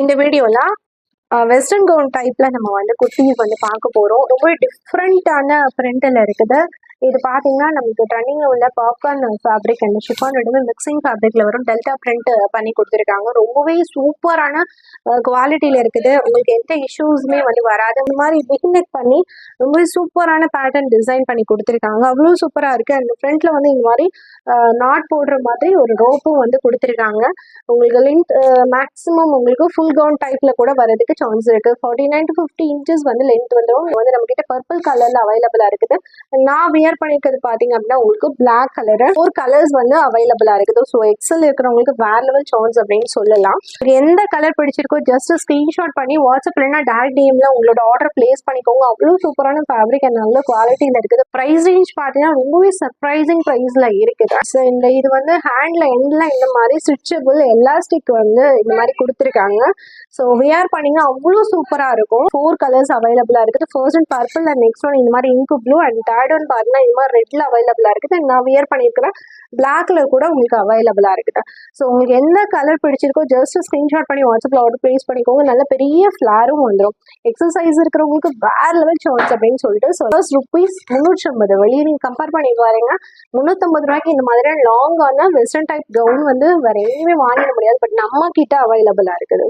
இந்த வீடியோவில் western gown டைப்ல நம்ம வந்து குர்த்திஸ் வந்து பார்க்க போறோம். ரொம்ப டிஃப்ரெண்ட்டான பிரிண்டில் இருக்குது. இது பார்த்தீங்கன்னா நமக்கு ட்ரெண்டிங்ல உள்ள பாப்கார்ன் ஃபேப்ரிக் அண்ட் ஷிஃபான் ரெண்டுமே மிக்சிங் ஃபேப்ரிக்ல வரும். டெல்டா பிரிண்ட் பண்ணி கொடுத்துருக்காங்க. ரொம்பவே சூப்பரான குவாலிட்டியில இருக்குது. உங்களுக்கு எந்த இஷ்யூஸுமே வந்து வராது. அந்த மாதிரி பிகினெக் பண்ணி ரொம்பவே சூப்பரான பேட்டர்ன் டிசைன் பண்ணி கொடுத்துருக்காங்க. அவ்வளோ சூப்பராக இருக்கு. அந்த ஃப்ரண்ட்ல வந்து இந்த மாதிரி நாட் போடுற மாதிரி ஒரு ரோப்பும் வந்து கொடுத்துருக்காங்க. உங்களுக்கு லென்த் மேக்ஸிமம் உங்களுக்கு ஃபுல் கவுன் டைப்ல கூட வரதுக்கு சான்ஸ் இருக்கு. Forty nine to fifty inches வந்து லென்த் வந்துடும் வந்து நம்ம கிட்ட பர்பிள் கலர்ல அவைலபிளா இருக்குது. நான் ஷேர் பண்ணிருக்கிறது பாத்தீங்க அப்படின்னா உங்களுக்கு பிளாக் கலர் ஃபோர் கலர்ஸ் வந்து அவைலபிளா இருக்குது. ஸோ எக்ஸல் இருக்கிறவங்களுக்கு வேற லெவல் சான்ஸ் அப்படின்னு சொல்லலாம். எந்த கலர் பிடிச்சிருக்கோ ஜஸ்ட் ஸ்கிரீன்ஷாட் பண்ணி வாட்ஸ்அப் இல்லைன்னா டேரக்ட் டிஎம்ல உங்களோட ஆர்டர் பிளேஸ் பண்ணிக்கோங்க. அவ்வளோ சூப்பரான ஃபேப்ரிக் அண்ட் நல்ல குவாலிட்டியில இருக்குது. ப்ரைஸ் ரேஞ்ச் பார்த்தீங்கன்னா ரொம்பவே சர்ப்ரைசிங் ப்ரைஸ்ல இருக்குது. ஸோ இந்த இது வந்து ஹேண்ட்ல எண்ட்ல இந்த மாதிரி ஸ்விட்சபிள் எலாஸ்டிக் வந்து இந்த மாதிரி கொடுத்துருக்காங்க. ஸோ வியர் பண்ணீங்க அவ்வளோ சூப்பராக இருக்கும். ஃபோர் கலர்ஸ் அவைலபிளாக இருக்குது. First and purple and next one இந்த மாதிரி இங்கு ப்ளூ அண்ட் தேர்ட் ஒன் பார்த்தீங்கன்னா இந்த மாதிரி ரெட்ல அவைலபிளாக இருக்குது. நான் வியர் பண்ணியிருக்கிறேன் பிளாக்ல கூட உங்களுக்கு அவைலபிளாக இருக்குது. ஸோ உங்களுக்கு எந்த கலர் பிடிச்சிருக்கோ ஜஸ்ட் ஸ்க்ரீன்ஷாட் பண்ணி வாட்ஸ்அப்பில் ஆர்டர் ப்ளேஸ் பண்ணிக்கோங்க. நல்ல பெரிய ஃப்ளாரும் வந்துடும் எக்ஸசைஸ் இருக்கிறவங்களுக்கு வேற லெவல் சான்ஸ் அப்படின்னு சொல்லிட்டு ஸோ ருபீஸ் முந்நூற்றி ஐம்பது வெளியே நீங்கள் கம்பேர் பண்ணி பாருங்க முந்நூற்றம்பது ரூபாய்க்கு இந்த மாதிரியான லாங்கான வெஸ்டர்ன் டைப் கவுன் வந்து வேற எங்கேயுமே வாங்கிட முடியாது. பட் நம்ம கிட்ட அவைலபிளாக இருக்குது.